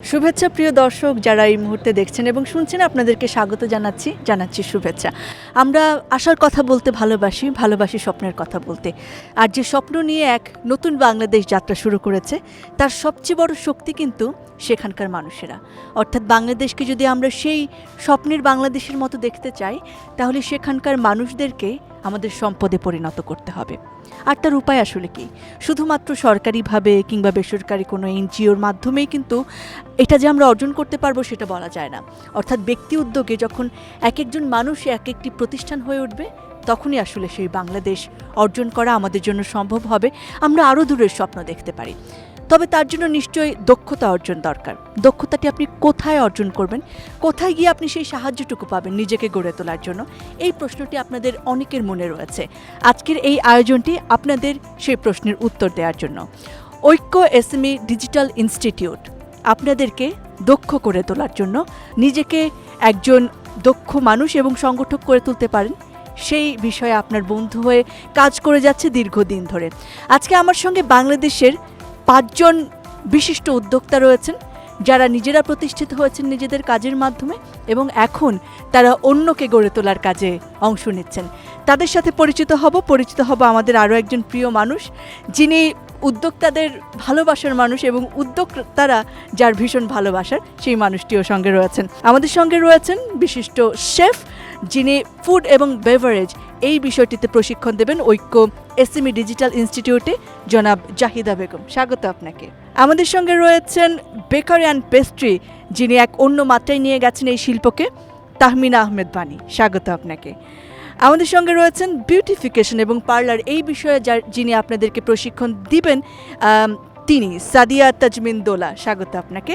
শুভেচ্ছা, প্রিয় দর্শক যারা এই মুহূর্তে দেখছেন এবং শুনছেন, আপনাদেরকে স্বাগত জানাচ্ছি জানাচ্ছি শুভেচ্ছা। আমরা আশার কথা বলতে ভালোবাসি ভালোবাসি স্বপ্নের কথা বলতে। আর যে স্বপ্ন নিয়ে এক নতুন বাংলাদেশ যাত্রা শুরু করেছে, তার সবচেয়ে বড় শক্তি কিন্তু সেখানকার মানুষেরা। অর্থাৎ বাংলাদেশকে যদি আমরা সেই স্বপ্নের বাংলাদেশের মতো দেখতে চাই, তাহলে সেখানকার মানুষদেরকে আমাদের সম্পদে পরিণত করতে হবে। আর তার উপায় আসলে কি? শুধুমাত্র সরকারিভাবে কিংবা বেসরকারি কোনো এনজিওর মাধ্যমেই কিন্তু এটা যে আমরা অর্জন করতে পারব সেটা বলা যায় না। অর্থাৎ ব্যক্তি উদ্যোগে যখন এক একজন মানুষ এক একটি প্রতিষ্ঠান হয়ে উঠবে, তখনই আসলে সেই বাংলাদেশ অর্জন করা আমাদের জন্য সম্ভব হবে। আমরা আরও দূরের স্বপ্ন দেখতে পারি। তবে তার জন্য নিশ্চয়ই দক্ষতা অর্জন দরকার। দক্ষতাটি আপনি কোথায় অর্জন করবেন? কোথায় গিয়ে আপনি সেই সাহায্যটুকু পাবেন নিজেকে গড়ে তোলার জন্য? এই প্রশ্নটি আপনাদের অনেকের মনে রয়েছে। আজকের এই আয়োজনটি আপনাদের সেই প্রশ্নের উত্তর দেওয়ার জন্য। ঐক্য এসএমই ডিজিটাল ইনস্টিটিউট আপনাদেরকে দক্ষ করে তোলার জন্য নিজেকে একজন দক্ষ মানুষ এবং সংগঠক করে তুলতে পারেন। সেই বিষয়ে আপনার বন্ধু হয়ে কাজ করে যাচ্ছে দীর্ঘদিন ধরে। আজকে আমার সঙ্গে বাংলাদেশের পাঁচজন বিশিষ্ট উদ্যোক্তা রয়েছেন, যারা নিজেরা প্রতিষ্ঠিত হয়েছেন নিজেদের কাজের মাধ্যমে এবং এখন তারা অন্যকে গড়ে তোলার কাজে অংশ নিচ্ছেন। তাদের সাথে পরিচিত হব পরিচিত হব আমাদের আরও একজন প্রিয় মানুষ, যিনি উদ্যোক্তাদের ভালোবাসার মানুষ এবং উদ্যোক্তারা যার ভীষণ ভালোবাসার সেই মানুষটিও সঙ্গে রয়েছেন। আমাদের সঙ্গে রয়েছেন বিশিষ্ট শেফ, যিনি ফুড এবং বেভারেজ এই বিষয়টিতে প্রশিক্ষণ দেবেন ঐক্য এসএমই ডিজিটাল ইনস্টিটিউটে জনাব জাহিদা বেগম। স্বাগত আপনাকে। আমাদের সঙ্গে রয়েছেন বেকারি অ্যান্ড পেস্ট্রি, যিনি এক অন্য মাত্রায় নিয়ে গেছেন এই শিল্পকে, তাহমিনা আহমেদ বাণী। স্বাগত আপনাকে। আমাদের সঙ্গে রয়েছেন বিউটিফিকেশন এবং পার্লার এই বিষয়ে যিনি আপনাদেরকে প্রশিক্ষণ দিবেন তিনি সাদিয়া তাজমিন দোলা। স্বাগত আপনাকে।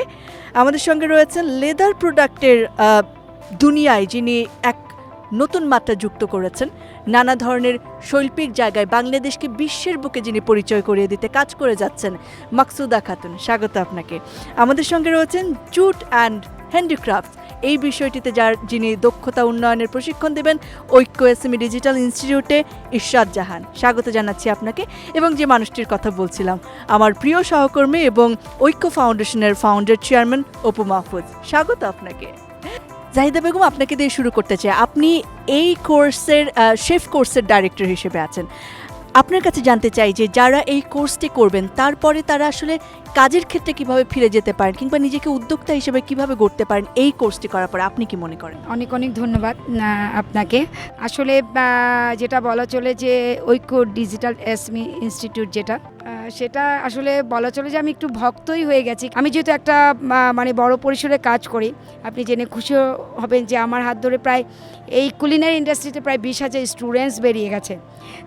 আমাদের সঙ্গে রয়েছেন লেদার প্রোডাক্টের দুনিয়ায় যিনি এক নতুন মাত্রা যুক্ত করেছেন। নানা ধরনের শৈল্পিক জায়গায় বাংলাদেশকে বিশ্বের বুকে যিনি পরিচয় করিয়ে দিতে কাজ করে যাচ্ছেন, মাকসুদা খাতুন, স্বাগত আপনাকে। আমাদের সঙ্গে রয়েছেন জুট অ্যান্ড হ্যান্ডিক্রাফট এই বিষয়টিতে যার যিনি দক্ষতা উন্নয়নের প্রশিক্ষণ দেবেন, ঐক্য এসএমই ডিজিটাল ইনস্টিটিউটে ইশরাত জাহান। স্বাগত জানাচ্ছি আপনাকে এবং যে মানুষটির কথা বলছিলাম, আমার প্রিয় সহকর্মী এবং ঐক্য ফাউন্ডেশনের ফাউন্ডার চেয়ারম্যান অপু মাহফুজ। স্বাগত আপনাকে। জাহিদা বেগম আপনাকে দিয়ে শুরু করতে চাই। আপনি এই কোর্সের শেফ কোর্সের ডাইরেক্টর হিসেবে আছেন। আপনার কাছে জানতে চাই যে যারা এই কোর্সটি করবেন, তারপরে তারা আসলে কাজের ক্ষেত্রে কীভাবে ফিরে যেতে পারেন কিংবা নিজেকে উদ্যোক্তা হিসেবে কীভাবে গড়তে পারেন, এই কোর্সটি করার পরে আপনি কি মনে করেন? অনেক অনেক ধন্যবাদ আপনাকে। আসলে যেটা বলা চলে যে ঐক্য ডিজিটাল এসমি ইনস্টিটিউট যেটা সেটা আসলে বলা চলে যে আমি একটু ভক্তই হয়ে গেছি। আমি যেহেতু একটা মানে বড় পরিসরে কাজ করি, আপনি জেনে খুশি হবেন যে আমার হাত ধরে প্রায় এই কুলিনারি ইন্ডাস্ট্রিতে প্রায় বিশ হাজার স্টুডেন্টস বেরিয়ে গেছে।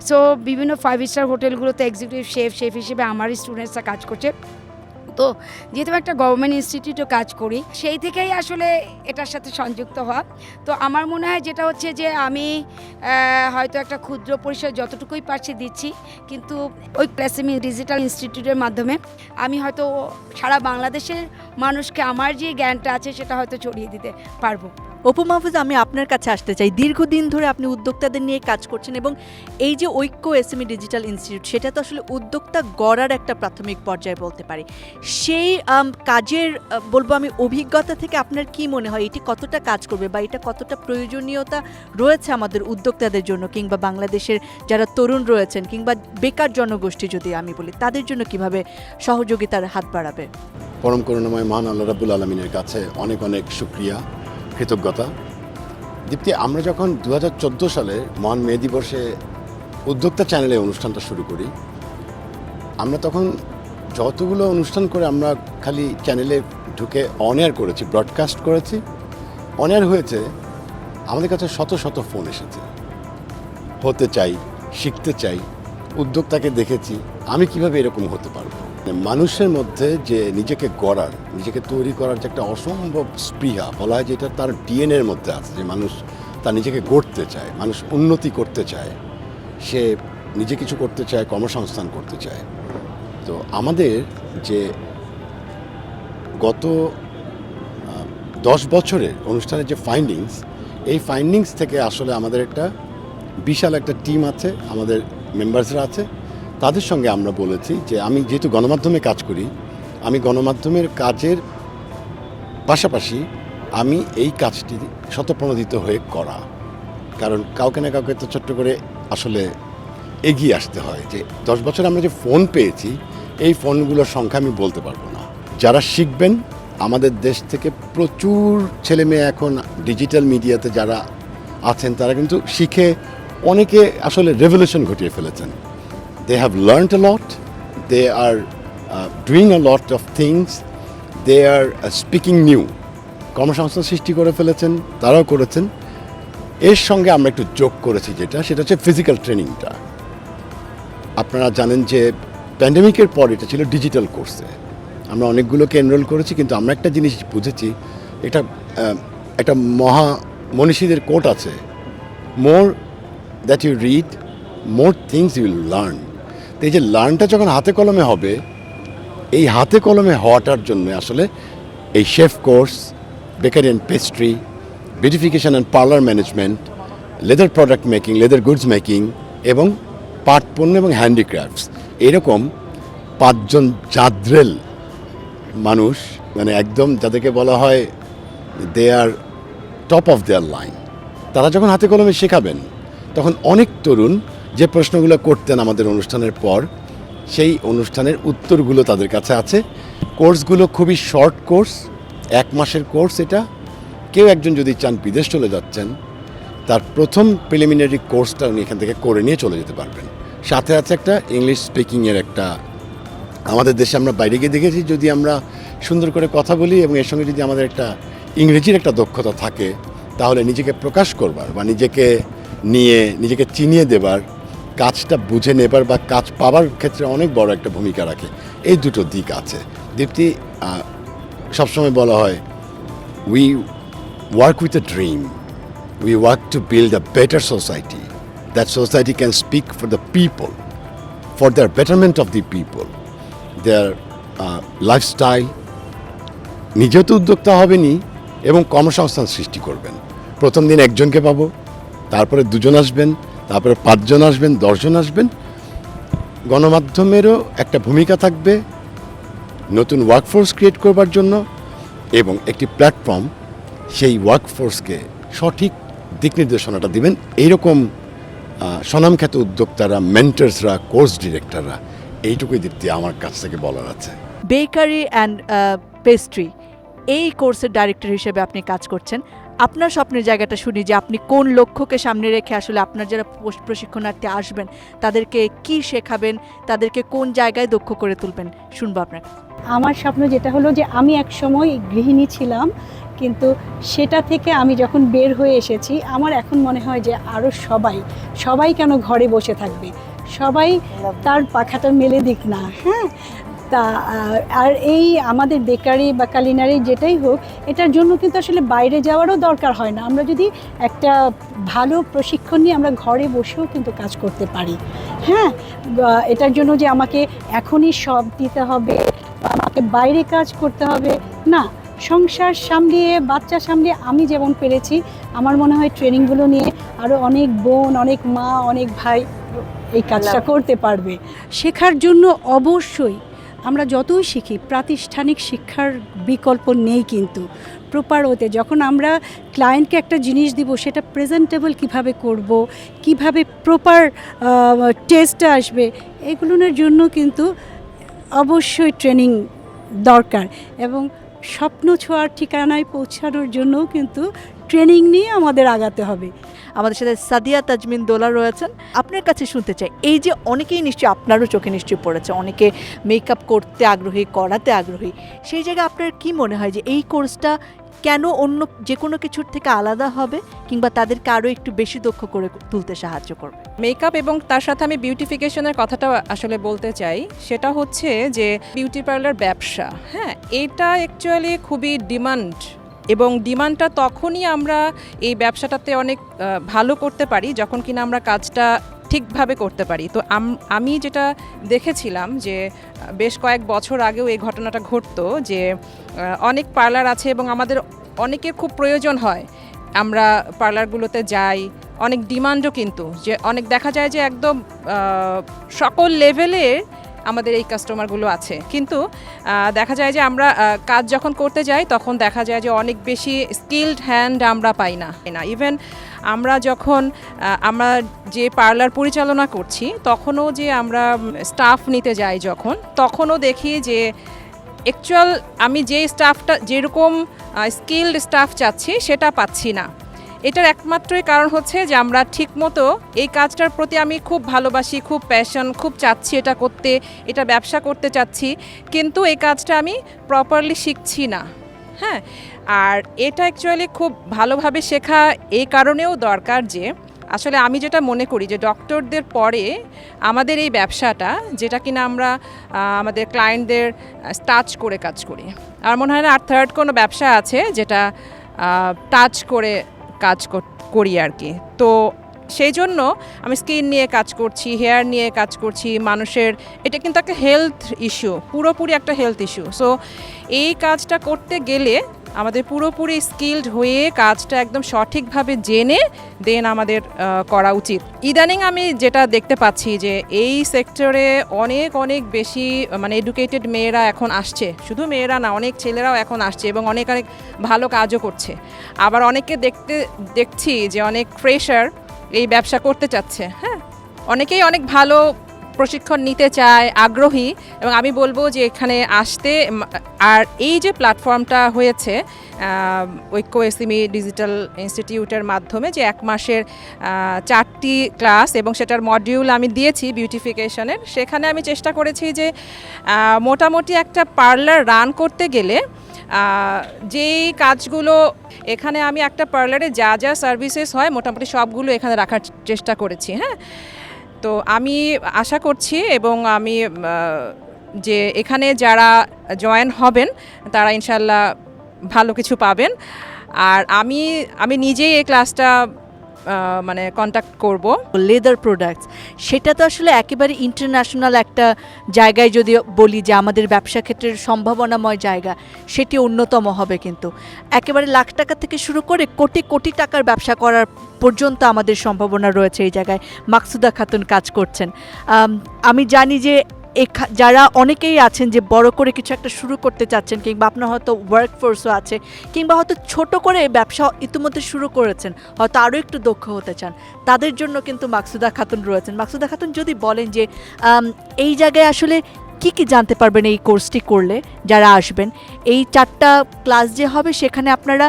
সো বিভিন্ন ফাইভ স্টার হোটেলগুলোতে এক্সিকিউটিভ শেফ শেফ হিসেবে আমার স্টুডেন্টসরা কাজ করছে। তো, যেহেতু একটা গভর্নমেন্ট ইনস্টিটিউটে কাজ করি, সেই থেকেই আসলে এটার সাথে সংযুক্ত হওয়া। তো আমার মনে হয় যেটা হচ্ছে যে আমি হয়তো একটা ক্ষুদ্র পরিসর যতটুকুই পারছি দিচ্ছি, কিন্তু ওই প্লাসেমি ডিজিটাল ইনস্টিটিউটের মাধ্যমে আমি হয়তো সারা বাংলাদেশের মানুষকে আমার যে জ্ঞানটা আছে সেটা হয়তো ছড়িয়ে দিতে পারব। অপু মাহফুজ, আমি আপনার কাছে আসতে চাই। দীর্ঘদিন ধরে আপনি উদ্যোক্তাদের নিয়ে কাজ করছেন এবং এই যে ঐক্য এসএমই ডিজিটাল ইনস্টিটিউট, সেটা তো আসলে উদ্যোক্তা গড়ার একটা প্রাথমিক পর্যায়ে বলতে পারি। সেই কাজের বলব আমি অভিজ্ঞতা থেকে আপনার কি মনে হয়? এটি কতটা কাজ করবে বা এটা কতটা প্রয়োজনীয়তা রয়েছে আমাদের উদ্যোক্তাদের জন্য কিংবা বাংলাদেশের যারা তরুণ রয়েছেন কিংবা বেকার জনগোষ্ঠী যদি আমি বলি, তাদের জন্য কীভাবে সহযোগিতার হাত বাড়াবে? পরম করুণাময় মহান আল্লাহ রাবুল আলমিনের কাছে অনেক অনেক শুক্রিয়া। কৃতজ্ঞতা। দীপ্তি, আমরা যখন দু হাজার চোদ্দ সালে মহান মে দিবসে উদ্যোক্তা চ্যানেলে অনুষ্ঠানটা শুরু করি, আমরা তখন যতগুলো অনুষ্ঠান করে আমরা খালি চ্যানেলে ঢুকে অন এয়ার করেছি ব্রডকাস্ট করেছি অন এয়ার হয়েছে, আমাদের কাছে শত শত ফোন এসেছে। হতে চাই, শিখতে চাই, উদ্যোক্তাকে দেখেছি, আমি কীভাবে এরকম হতে পারব? মানুষের মধ্যে যে নিজেকে গড়ার, নিজেকে তৈরি করার যে একটা অসম্ভব স্পৃহা, বলা হয় যে এটা তার ডিএনএর মধ্যে আছে, যে মানুষ তার নিজেকে গড়তে চায়, মানুষ উন্নতি করতে চায়, সে নিজে কিছু করতে চায়, কর্মসংস্থান করতে চায়। তো আমাদের যে গত দশ বছরের অনুষ্ঠানের যে ফাইন্ডিংস এই ফাইন্ডিংস থেকে আসলে আমাদের একটা বিশাল একটা টিম আছে, আমাদের মেম্বার্সরা আছে তাদের সঙ্গে আমরা বলেছি যে আমি যেহেতু গণমাধ্যমে কাজ করি, আমি গণমাধ্যমের কাজের পাশাপাশি আমি এই কাজটি শতপ্রণোদিত হয়ে করা। কারণ কাউকে না কাউকে তো ছোট্ট করে আসলে এগিয়ে আসতে হয় যে দশ বছর আমরা যে ফোন পেয়েছি, এই ফোনগুলোর সংখ্যা আমি বলতে পারব না। যারা শিখবেন, আমাদের দেশ থেকে প্রচুর ছেলে মেয়ে এখন ডিজিটাল মিডিয়াতে যারা আছেন, তারা কিন্তু শিখে অনেকে আসলে রেভলিউশন ঘটিয়ে ফেলেছেন। They have learned a lot. They are uh, doing a lot of things. They are uh, speaking new. কর্মসংস্থান সৃষ্টি করে ফেলেছেন তারাও করেছেন। এর সঙ্গে আমরা একটু যোগ করেছি যেটা সেটা হচ্ছে ফিজিক্যাল ট্রেনিংটা আপনারা জানেন যে প্যান্ডেমিকের পর এটা ছিল ডিজিটাল কোর্সে আমরা অনেকগুলোকে এনরোল করেছি কিন্তু আমরা একটা জিনিস বুঝেছি এটা একটা মহা মনীষীদের কোট আছে। More that you read more things you learn এই যে লার্নটা যখন হাতে কলমে হবে, এই হাতে কলমে হওয়াটার জন্য আসলে এই chef course bakery and pastry beautification and parlour management leather product making leather goods making এবং পাট পণ্য এবং হ্যান্ডিক্রাফটস এরকম পাঁচজন জাদ্রেল মানুষ মানে একদম যাদেরকে বলা হয় they are top of their line তারা যখন হাতে কলমে শেখাবেন, তখন অনেক তরুণ যে প্রশ্নগুলো করতেন আমাদের অনুষ্ঠানের পর, সেই অনুষ্ঠানের উত্তরগুলো তাদের কাছে আছে। কোর্সগুলো খুবই শর্ট কোর্স, এক মাসের কোর্স এটা। কেউ একজন যদি চান বিদেশ চলে যাচ্ছেন, তার প্রথম প্রিলিমিনারি কোর্সটা উনি এখান থেকে করে নিয়ে চলে যেতে পারবেন। সাথে আছে একটা ইংলিশ স্পিকিংয়ের একটা, আমাদের দেশে আমরা বাইরে গিয়ে দেখেছি যদি আমরা সুন্দর করে কথা বলি এবং এর সঙ্গে যদি আমাদের একটা ইংরেজির একটা দক্ষতা থাকে, তাহলে নিজেকে প্রকাশ করবার বা নিজেকে নিয়ে, নিজেকে চিনিয়ে দেবার কাজটা বুঝে নেবার বা কাজ পাবার ক্ষেত্রে অনেক বড় একটা ভূমিকা রাখে। এই দুটো দিক আছে। দীপ্তি সবসময় বলা হয় we work with a dream we work to build a better society that society can speak for the people for their betterment of the people uh, lifestyle. নিজেও তো উদ্যোক্তা হবেনি এবং কর্মসংস্থান সৃষ্টি করবেন। প্রথম দিন একজনকে পাবো তারপরে দুজন আসবেন তারপরে পাঁচজন আসবেন, দশজন আসবেন। গণমাধ্যমেরও একটা ভূমিকা থাকবে নতুন ওয়ার্কফোর্স ক্রিয়েট করবার জন্য এবং একটি প্ল্যাটফর্ম সেই ওয়ার্কফোর্সকে সঠিক দিক নির্দেশনাটা দিবেন। এইরকম স্বনামখ্যাত উদ্যোক্তারা মেন্টার্সরা কোর্স ডিরেক্টররা এইটুকুই দীপ্তি আমার কাছ থেকে বলার আছে। বেকারি অ্যান্ড পেস্ট্রি এই কোর্সের ডাইরেক্টর হিসেবে আপনি কাজ করছেন। আপনার স্বপ্নের জায়গাটা শুনি যে আপনি কোন লক্ষ্যকে সামনে রেখে আসলে আপনার যারা প্রশ- প্রশিক্ষণার্থী আসবেন তাদেরকে কি শেখাবেন তাদেরকে কোন জায়গায় দক্ষ করে তুলবেন? শুনব আপনার আমার স্বপ্ন যেটা হলো যে আমি এক সময় গৃহিণী ছিলাম কিন্তু সেটা থেকে আমি যখন বের হয়ে এসেছি আমার এখন মনে হয় যে আরও সবাই সবাই কেন ঘরে বসে থাকবে? সবাই তার পাখাটা মেলে দিক না হ্যাঁ? তা আর এই আমাদের বেকারি বা কালিনারি যেটাই হোক এটার জন্য কিন্তু আসলে বাইরে যাওয়ারও দরকার হয় না। আমরা যদি একটা ভালো প্রশিক্ষণ নিয়ে আমরা ঘরে বসেও কিন্তু কাজ করতে পারি। হ্যাঁ? এটার জন্য যে আমাকে এখনই সব দিতে হবে আমাকে বাইরে কাজ করতে হবে না। সংসার সামলিয়ে বাচ্চা সামলিয়ে আমি যেমন পেরেছি আমার মনে হয় ট্রেনিংগুলো নিয়ে আরও অনেক বোন অনেক মা অনেক ভাই এই কাজটা করতে পারবে। শেখার জন্য অবশ্যই আমরা যতই শিখি, প্রাতিষ্ঠানিক শিক্ষার বিকল্প নেই কিন্তু। প্রপার ওতে যখন আমরা ক্লায়েন্টকে একটা জিনিস দিব, সেটা প্রেজেন্টেবল কীভাবে করব, কীভাবে প্রপার টেস্ট আসবে, এগুলোর জন্য কিন্তু অবশ্যই ট্রেনিং দরকার। এবং স্বপ্ন ছোঁয়ার ঠিকানায় পৌঁছানোর জন্যও কিন্তু ট্রেনিং নিয়ে আমাদের আগাতে হবে। আমাদের সাথে সাদিয়া তাজমিন দোলা রয়েছেন। আপনার কাছে শুনতে চাই এই যে অনেকেই নিশ্চয়ই আপনারও চোখে নিশ্চয়ই পড়েছে অনেকে মেকআপ করতে আগ্রহী করাতে আগ্রহী সেই জায়গায় আপনার কি মনে হয় যে এই কোর্সটা কেন অন্য যে কোনো কিছুর থেকে আলাদা হবে কিংবা তাদেরকে আরও একটু বেশি দক্ষ করে তুলতে সাহায্য করবে? মেকআপ এবং তার সাথে আমি বিউটিফিকেশনের কথাটা আসলে বলতে চাই সেটা হচ্ছে যে বিউটি পার্লার ব্যবসা হ্যাঁ এটা অ্যাকচুয়ালি খুবই ডিমান্ড এবং ডিমান্ডটা তখনই আমরা এই ব্যবসাটাতে অনেক ভালো করতে পারি যখন কিনা আমরা কাজটা ঠিকভাবে করতে পারি। তো আমি যেটা দেখেছিলাম যে, বেশ কয়েক বছর আগেও এই ঘটনাটা ঘটতো যে অনেক পার্লার আছে এবং আমাদের অনেকের খুব প্রয়োজন হয়। আমরা পার্লারগুলোতে যাই, অনেক ডিমান্ডও কিন্তু যে, অনেক দেখা যায় যে একদম সকল লেভেলের আমাদের এই কাস্টমারগুলো আছে। কিন্তু দেখা যায় যে আমরা কাজ যখন করতে যাই, তখন দেখা যায় যে অনেক বেশি স্কিলড হ্যান্ড আমরা পাই না। না ইভেন আমরা যখন আমরা যে পার্লার পরিচালনা করছি, তখনও যে আমরা স্টাফ নিতে যাই যখন, তখনও দেখি যে অ্যাকচুয়াল আমি যে স্টাফটা যেরকম স্কিলড স্টাফ চাচ্ছি, সেটা পাচ্ছি না। এটার একমাত্রই কারণ হচ্ছে যে আমরা ঠিকমতো এই কাজটার প্রতি আমি খুব ভালোবাসি, খুব প্যাশন খুব চাচ্ছি এটা করতে, এটা ব্যবসা করতে চাচ্ছি। কিন্তু এই কাজটা আমি প্রপারলি শিখছি না। হ্যাঁ? আর এটা অ্যাকচুয়ালি খুব ভালোভাবে শেখা এই কারণেও দরকার যে আসলে আমি যেটা মনে করি যে ডক্টরদের পরে আমাদের এই ব্যবসাটা, যেটা কিনা আমরা আমাদের ক্লায়েন্টদের টাচ করে কাজ করি। আর মনে হয় না আর থার্ড কোনো ব্যবসা আছে যেটা টাচ করে কাজ করি আর কি। তো সেই জন্য আমি স্কিন নিয়ে কাজ করছি, হেয়ার নিয়ে কাজ করছি, মানুষের, এটা কিন্তু একটা হেলথ ইস্যু পুরোপুরি একটা হেলথ ইস্যু সো এই কাজটা করতে গেলে আমাদের পুরোপুরি স্কিলড হয়ে কাজটা একদম সঠিকভাবে জেনে দেন আমাদের করা উচিত। ইদানিং আমি যেটা দেখতে পাচ্ছি যে এই সেক্টরে অনেক অনেক বেশি মানে এডুকেটেড মেয়েরা এখন আসছে। শুধু মেয়েরা না, অনেক ছেলেরাও এখন আসছে এবং অনেক অনেক ভালো কাজও করছে। আবার অনেককে দেখতে, দেখছি যে অনেক ফ্রেশার এই ব্যবসা করতে চাচ্ছে হ্যাঁ? অনেকেই অনেক ভালো প্রশিক্ষণ নিতে চায়, আগ্রহী এবং আমি বলব যে এখানে আসতে আর এই যে প্ল্যাটফর্মটা হয়েছে ঐক্য এসিমি ডিজিটাল ইনস্টিটিউটের মাধ্যমে যে এক মাসের চারটি ক্লাস এবং সেটার মডিউল আমি দিয়েছি বিউটিফিকেশনের, সেখানে আমি চেষ্টা করেছি যে মোটামুটি একটা পার্লার রান করতে গেলে যেই কাজগুলো এখানে আমি একটা পার্লারে যা যা সার্ভিসেস হয় মোটামুটি সবগুলো এখানে রাখার চেষ্টা করেছি হ্যাঁ। তো আমি আশা করছি এবং আমি যে এখানে যারা জয়েন হবেন, তারা ইনশাল্লাহ ভালো কিছু পাবেন। আর আমি আমি নিজেই এই ক্লাসটা মানে কন্ট্যাক্ট করব। লেদার প্রোডাক্টস সেটা তো আসলে একেবারে ইন্টারন্যাশনাল একটা জায়গায় যদি বলি যে আমাদের ব্যবসা ক্ষেত্রের সম্ভাবনাময় জায়গা, সেটি অন্যতম হবে কিন্তু। একেবারে লাখ টাকা থেকে শুরু করে কোটি কোটি টাকার ব্যবসা করার পর্যন্ত আমাদের সম্ভাবনা রয়েছে এই জায়গায়। মাকসুদা খাতুন কাজ করছেন। আমি জানি যে যারা অনেকেই আছেন যে বড় করে কিছু একটা শুরু করতে চাচ্ছেন কিংবা আপনার হয়তো ওয়ার্ক ফোর্সও আছে, কিংবা হয়তো ছোট করে ব্যবসা ইতিমধ্যে শুরু করেছেন, হয়তো আরও একটু দক্ষ হতে চান, তাদের জন্য কিন্তু মাকসুদা খাতুন রয়েছেন। মাকসুদা খাতুন যদি বলেন যে এই জায়গায় আসলে কি কি জানতে পারবেন এই কোর্সটি করলে, যারা আসবেন, এই চারটা ক্লাস যে হবে সেখানে আপনারা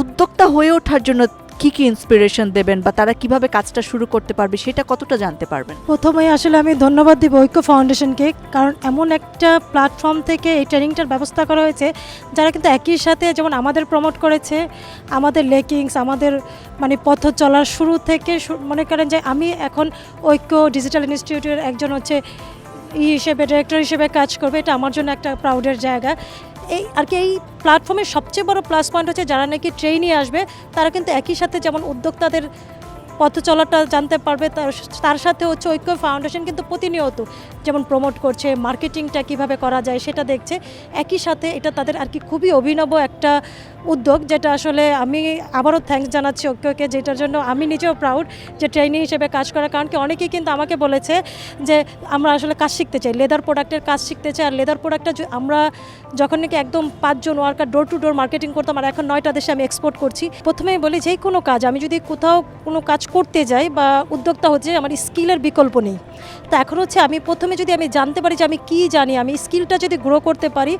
উদ্যোক্তা হয়ে ওঠার জন্য কি কি ইন্সপিরেশন দেবেন বা তারা কীভাবে কাজটা শুরু করতে পারবে সেটা কতটা জানতে পারবেন? প্রথমে আসলে আমি ধন্যবাদ দিব ঐক্য ফাউন্ডেশনকে, কারণ এমন একটা প্ল্যাটফর্ম থেকে এই ট্রেনিংটার ব্যবস্থা করা হয়েছে, যারা কিন্তু একই সাথে যেমন আমাদের প্রমোট করেছে, আমাদের লেকিংস আমাদের মানে পথ চলার শুরু থেকে মনে করেন যে আমি এখন ঐক্য ডিজিটাল ইনস্টিটিউটের একজন হচ্ছে ই হিসেবে ডিরেক্টর হিসেবে কাজ করবে, এটা আমার জন্য একটা প্রাউডের জায়গা। এই আর কি, এই প্ল্যাটফর্মের সবচেয়ে বড় প্লাস পয়েন্ট হচ্ছে যারা নাকি ট্রেনে আসবে, তারা কিন্তু একই সাথে যেমন উদ্যোক্তাদের পথ চলাটা জানতে পারবে, তার সাথে হচ্ছে ঐক্য ফাউন্ডেশন কিন্তু প্রতিনিয়ত যেমন প্রমোট করছে মার্কেটিংটা কীভাবে করা যায় সেটা দেখছে। একই সাথে এটা তাদের আর কি খুবই অভিনব একটা উদ্যোগ যেটা আসলে আমি আবারও থ্যাঙ্কস জানাচ্ছি ওকে ওকে যেটার জন্য আমি নিজেও প্রাউড যে ট্রেনিং হিসেবে কাজ করার কারণ কি অনেকেই কিন্তু আমাকে বলেছে যে আমরা আসলে কাজ শিখতে চাই লেদার প্রোডাক্টের কাজ শিখতে চাই। আর লেদার প্রোডাক্টটা আমরা যখন নাকি একদম পাঁচজন worker door to door marketing করতাম, আর এখন নয়টা দেশে আমি এক্সপোর্ট করছি, প্রথমেই বলি যে কোনো কাজ, আমি যদি কোথাও কোনো কাজ করতে যাই বা উদ্যোক্তা হচ্ছে, আমার স্কিলের বিকল্প নেই। তো এখন হচ্ছে আমি প্রথমে যদি আমি জানতে পারি যে আমি কি জানি, আমি স্কিলটা যদি গ্রো করতে পারি,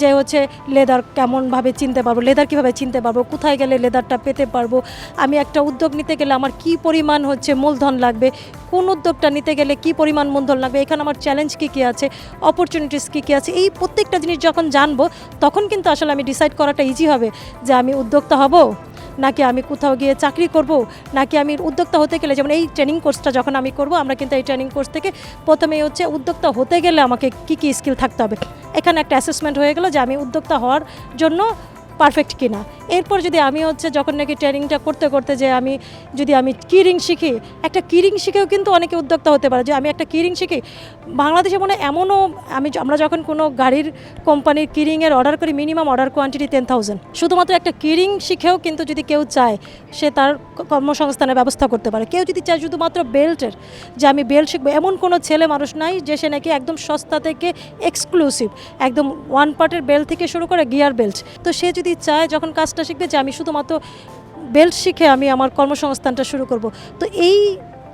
যে হচ্ছে লেদার কেমনভাবে চিনতে পারব লেদার কীভাবে চিনতে পারব? কোথায় গেলে লেদারটা পেতে পারব? আমি একটা উদ্যোগ নিতে গেলে আমার কি পরিমাণ হচ্ছে মূলধন লাগবে? কোন উদ্যোগটা নিতে গেলে কি পরিমাণ মূলধন লাগবে? এখানে আমার চ্যালেঞ্জ কী কী আছে? অপরচুনিটিস কী কী আছে? এই প্রত্যেকটা জিনিস যখন জানব, তখন কিন্তু আসলে আমি ডিসাইড করাটা ইজি হবে। যে আমি উদ্যোক্তা হব? নাকি আমি কোথাও গিয়ে চাকরি করব? নাকি আমি উদ্যোক্তা হতে গেলে, যেমন এই ট্রেনিং কোর্সটা যখন আমি করব, আমরা কিন্তু এই ট্রেনিং কোর্স থেকে প্রথমেই হচ্ছে উদ্যোক্তা হতে গেলে আমাকে কি কি স্কিল থাকতে হবে? এখানে একটা অ্যাসেসমেন্ট হয়ে গেলো যে আমি উদ্যোক্তা হওয়ার জন্য পারফেক্ট কিনা। এরপর যদি আমি হচ্ছে যখন নাকি ট্রেনিংটা করতে করতে যে আমি যদি আমি কিরিং শিখি, একটা কিরিং শিখেও কিন্তু অনেকে উদ্যোক্তা হতে পারে। যে আমি একটা কিরিং শিখি, বাংলাদেশে মনে এমনও আমি আমরা যখন কোনো গাড়ির কোম্পানির কিরিংয়ের অর্ডার করি minimum order quantity ten thousand শুধুমাত্র একটা কিরিং শিখেও কিন্তু যদি কেউ চায়, সে তার কর্মসংস্থানের ব্যবস্থা করতে পারে। কেউ যদি চায় শুধুমাত্র বেল্টের যে আমি বেল্ট শিখব, এমন কোনো ছেলে মানুষ নাই যে সে নাকি একদম সস্তা থেকে এক্সক্লুসিভ একদম ওয়ান পার্টের বেল্ট থেকে শুরু করে গিয়ার বেল্ট তো সে যদি চায়, যখন কাজটা শিখবে যে আমি শুধুমাত্র বেল্ট শিখে আমি আমার কর্মসংস্থানটা শুরু করব। তো এই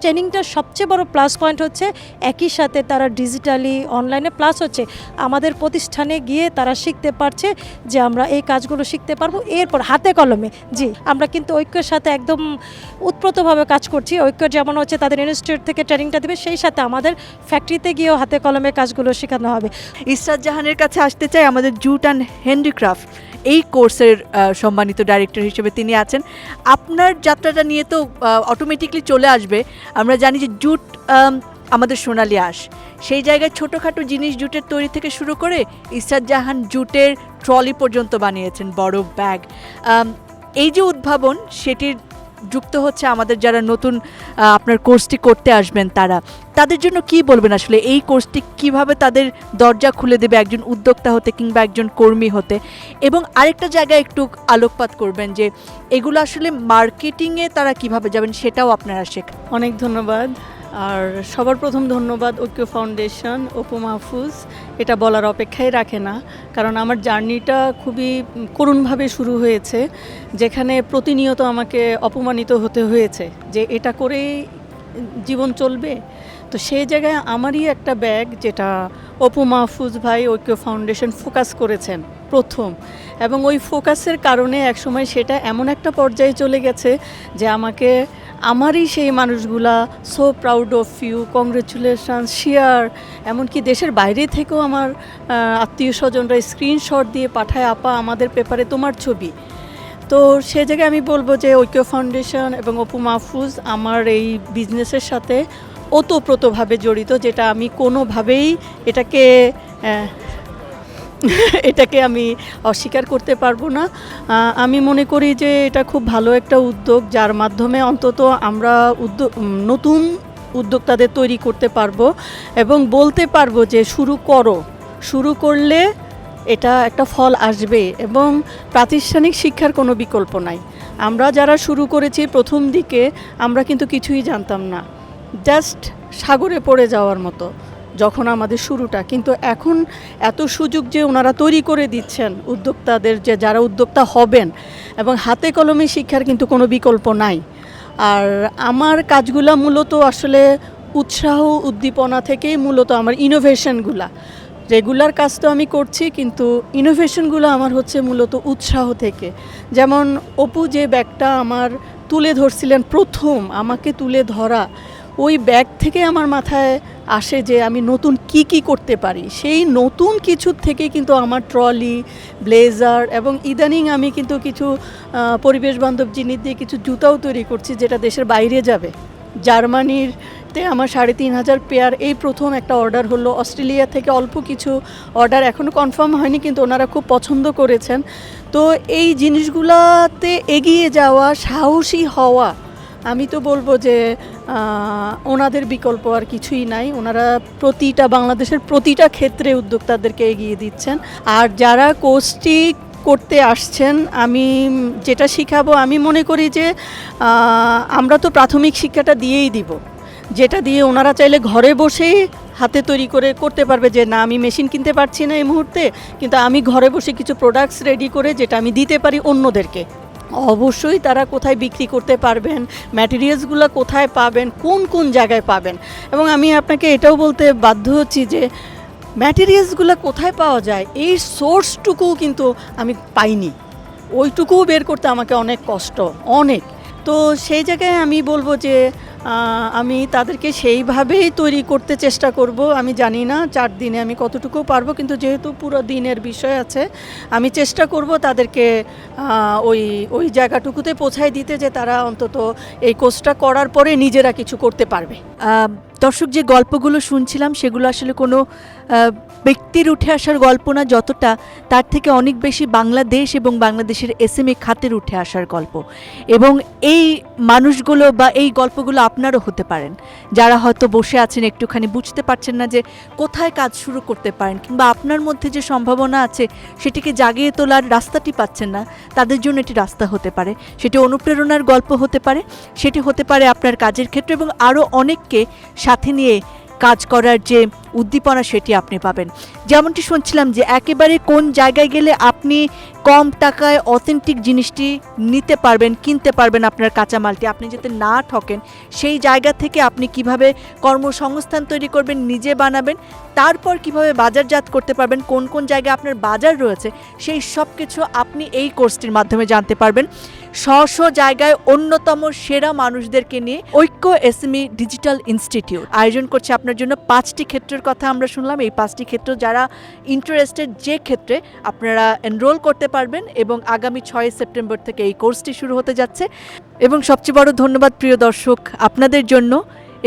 ট্রেনিংটার সবচেয়ে বড় প্লাস পয়েন্ট হচ্ছে, একই সাথে তারা ডিজিটালি অনলাইনে প্লাস হচ্ছে। আমাদের প্রতিষ্ঠানে গিয়ে তারা শিখতে পারছে যে আমরা এই কাজগুলো শিখতে পারব। এরপর হাতে কলমে, জি, আমরা কিন্তু ঐক্যের সাথে একদম উৎপ্রতভাবে কাজ করছি। ঐক্য যেমন হচ্ছে তাদের ইনস্টিটিউট থেকে ট্রেনিংটা দেবে, সেই সাথে আমাদের ফ্যাক্টরিতে গিয়েও হাতে কলমে কাজগুলো শেখানো হবে। ইসরাত জাহানের কাছে আসতে চাই আমাদের জুট অ্যান্ড হ্যান্ডিক্রাফট এই কোর্সের সম্মানিত ডাইরেক্টর হিসেবে তিনি আছেন। আপনার যাত্রাটা নিয়ে তো অটোমেটিকলি চলে আসবে। আমরা জানি যে জুট আমাদের সোনালি আস সেই জায়গায় ছোটোখাটো জিনিস জুটের তৈরি থেকে শুরু করে ইসাদ জাহান জুটের ট্রলি পর্যন্ত বানিয়েছেন, বড় ব্যাগ এই যে উদ্ভাবন, সেটির যুক্ত হচ্ছে আমাদের যারা নতুন আপনার কোর্সটি করতে আসবেন তারা। তাদের জন্য কি বলবেন আসলে? এই কোর্সটি কীভাবে তাদের দরজা খুলে দেবে একজন উদ্যোক্তা হতে কিংবা একজন কর্মী হতে? এবং আরেকটা জায়গায় একটু আলোকপাত করবেন যে, এগুলো আসলে মার্কেটিংয়ে তারা কীভাবে যাবেন সেটাও আপনারা শেখ অনেক ধন্যবাদ। আর সবার প্রথম ধন্যবাদ ঐক্য ফাউন্ডেশন, অপু মাহফুজ। এটা বলার অপেক্ষাই রাখে না, কারণ আমার জার্নিটা খুবই করুণভাবে শুরু হয়েছে, যেখানে প্রতিনিয়ত আমাকে অপমানিত হতে হয়েছে যে এটা করেই জীবন চলবে। তো সেই জায়গায় আমারই একটা ব্যাগ যেটা অপু মাহফুজ ভাই ঐক্য ফাউন্ডেশন ফোকাস করেছেন প্রথম। এবং ওই ফোকাসের কারণে একসময় সেটা এমন একটা পর্যায়ে চলে গেছে যে আমাকে আমারই সেই মানুষগুলা so proud of you congratulation share এমনকি দেশের বাইরে থেকেও আমার আত্মীয় স্বজনরা স্ক্রিনশট দিয়ে পাঠায়, আপা, আমাদের পেপারে তোমার ছবি। তো সে জায়গায় আমি বলব যে ঐক্য ফাউন্ডেশন এবং অপু মাহফুজ আমার এই বিজনেসের সাথে ওতপ্রোতভাবে জড়িত, যেটা আমি কোনোভাবেই এটাকে এটাকে আমি অস্বীকার করতে পারব না। আমি মনে করি যে এটা খুব ভালো একটা উদ্যোগ, যার মাধ্যমে অন্তত আমরা উদ্যোগ নতুন উদ্যোক্তাদের তৈরি করতে পারব এবং বলতে পারব যে শুরু করো। শুরু করলে এটা একটা ফল আসবে এবং প্রাতিষ্ঠানিক শিক্ষার কোনো বিকল্প নাই। আমরা যারা শুরু করেছি প্রথম দিকে, আমরা কিন্তু কিছুই জানতাম না। জাস্ট সাগরে পড়ে যাওয়ার মতো। যখন আমাদের শুরুটা, কিন্তু এখন এত সুযোগ যে ওনারা তৈরি করে দিচ্ছেন, উদ্যোক্তাদের যে যারা উদ্যোক্তা হবেন, এবং হাতে কলমে শিক্ষার কিন্তু কোনো বিকল্প নাই। আর আমার কাজগুলা মূলত আসলে উৎসাহ, উদ্দীপনা থেকেই মূলত আমার ইনোভেশনগুলা রেগুলার কাজ তো আমি করছি, কিন্তু ইনোভেশনগুলো আমার হচ্ছে মূলত উৎসাহ থেকে। যেমন অপু যে ব্যাগটা আমার তুলে ধরছিলেন প্রথম, আমাকে তুলে ধরা ওই ব্যাগ থেকে আমার মাথায় আসে যে আমি নতুন কি কি করতে পারি। সেই নতুন কিছুর থেকে কিন্তু আমার ট্রলি, ব্লেজার এবং ইদানিং আমি কিন্তু কিছু পরিবেশ বান্ধব জিনিস দিয়ে কিছু জুতাও তৈরি করছি যেটা দেশের বাইরে যাবে। জার্মানির তে আমার সাড়ে তিন হাজার পেয়ার এই প্রথম একটা অর্ডার হলো। অস্ট্রেলিয়া থেকে অল্প কিছু অর্ডার এখনও কনফার্ম হয়নি কিন্তু ওনারা খুব পছন্দ করেছেন। তো এই জিনিসগুলাতে এগিয়ে যাওয়া সাহসী হওয়া আমি তো বলব যে ওনাদের বিকল্প আর কিছুই নাই। ওনারা প্রতিটা, বাংলাদেশের প্রতিটা ক্ষেত্রে উদ্যোক্তাদেরকে এগিয়ে দিচ্ছেন। আর যারা কোর্সটি করতে আসছেন, আমি যেটা শিখাবো, আমি মনে করি যে আমরা তো প্রাথমিক শিক্ষাটা দিয়েই দিব। যেটা দিয়ে ওনারা চাইলে ঘরে বসেই হাতে তৈরি করে করতে পারবে যে, না, আমি মেশিন কিনতে পারছি না এই মুহূর্তে, কিন্তু আমি ঘরে বসে কিছু প্রোডাক্টস রেডি করে, যেটা আমি দিতে পারি অন্যদেরকে। অবশ্যই তারা কোথায় বিক্রি করতে পারবেন ম্যাটেরিয়ালসগুলো কোথায় পাবেন, কোন কোন জায়গায় পাবেন। এবং আমি আপনাকে এটাও বলতে বাধ্য হচ্ছি যে ম্যাটেরিয়ালসগুলো কোথায় পাওয়া যায়, এই সোর্সটুকুও কিন্তু আমি পাইনি। ওইটুকুও বের করতে আমাকে অনেক কষ্ট, অনেক। তো সেই জায়গায় আমি বলব যে আমি তাদেরকে সেইভাবেই তৈরি করতে চেষ্টা করব। আমি জানি না চার দিনে আমি কতটুকু পারব, কিন্তু যেহেতু পুরো দিনের বিষয় আছে, আমি চেষ্টা করব তাদেরকে ওই ওই জায়গাটুকুতে পৌঁছায় দিতে যে তারা অন্তত এই কোর্সটা করার পরে নিজেরা কিছু করতে পারবে। দর্শক যে গল্পগুলো শুনছিলাম সেগুলো আসলে কোনো ব্যক্তির উঠে আসার গল্প না যতটা, তার থেকে অনেক বেশি বাংলাদেশ এবং বাংলাদেশের এসএমএ খাতের উঠে আসার গল্প। এবং এই মানুষগুলো বা এই গল্পগুলো আপনারও হতে পারেন। যারা হয়তো বসে আছেন, একটুখানি বুঝতে পারছেন না যে কোথায় কাজ শুরু করতে পারেন কিংবা আপনার মধ্যে যে সম্ভাবনা আছে, সেটিকে জাগিয়ে তোলার রাস্তাটি পাচ্ছেন না, তাদের জন্য এটি রাস্তা হতে পারে। সেটি অনুপ্রেরণার গল্প হতে পারে। সেটি হতে পারে আপনার কাজের ক্ষেত্রে এবং আরও অনেককে সাথে নিয়ে কাজ করার যে উদ্দীপনা সেটি আপনি পাবেন। যেমনটি শুনছিলাম যে একেবারে কোন জায়গায় গেলে আপনি কম টাকায় অথেন্টিক জিনিসটি নিতে পারবেন, কিনতে পারবেন আপনার কাঁচামালটি। আপনি যাতে না ঠকেন, সেই জায়গা থেকে আপনি কীভাবে কর্মসংস্থান তৈরি করবেন, নিজে বানাবেন, তারপর কীভাবে বাজারজাত করতে পারবেন, কোন কোন জায়গায় আপনার বাজার রয়েছে, সেই সব কিছু আপনি এই কোর্সটির মাধ্যমে জানতে পারবেন। স্ব জায়গায় অন্যতম সেরা মানুষদেরকে নিয়ে ঐক্য এসএমই ডিজিটাল ইনস্টিটিউট। আয়োজন করছে আপনার জন্য পাঁচটি ক্ষেত্রের কথা আমরা শুনলাম। এই পাঁচটি ক্ষেত্র যারা ইন্টারেস্টেড যে ক্ষেত্রে আপনারা এনরোল করতে পারবেন এবং আগামী ছয় সেপ্টেম্বর থেকে এই কোর্সটি শুরু হতে যাচ্ছে। এবং সবচেয়ে বড় ধন্যবাদ প্রিয় দর্শক, আপনাদের জন্য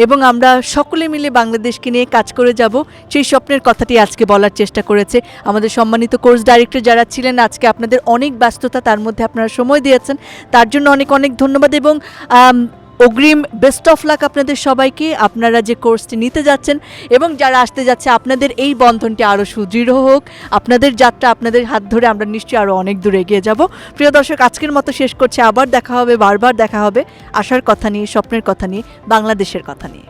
এবং আমরা সকলে মিলে বাংলাদেশকে নিয়ে কাজ করে যাব। সেই স্বপ্নের কথাটি আজকে বলার চেষ্টা করেছে আমাদের সম্মানিত কোর্স ডাইরেক্টর যারা ছিলেন, আজকে আপনাদের অনেক ব্যস্ততা তার মধ্যে আপনারা সময় দিয়েছেন। তার জন্য অনেক অনেক ধন্যবাদ এবং অগ্রিম বেস্ট অফ লাক আপনাদের সবাইকে। আপনারা যে কোর্সটি নিতে যাচ্ছেন এবং যারা আসতে যাচ্ছে, আপনাদের এই বন্ধনটি আরও সুদৃঢ় হোক। আপনাদের যাত্রা আপনাদের হাত ধরে আমরা নিশ্চয়ই আরও অনেক দূরে এগিয়ে যাব। প্রিয় দর্শক, আজকের মতো শেষ করছে। আবার দেখা হবে, বারবার দেখা হবে। আশার কথা নিয়ে, স্বপ্নের কথা নিয়ে, বাংলাদেশের কথা নিয়ে।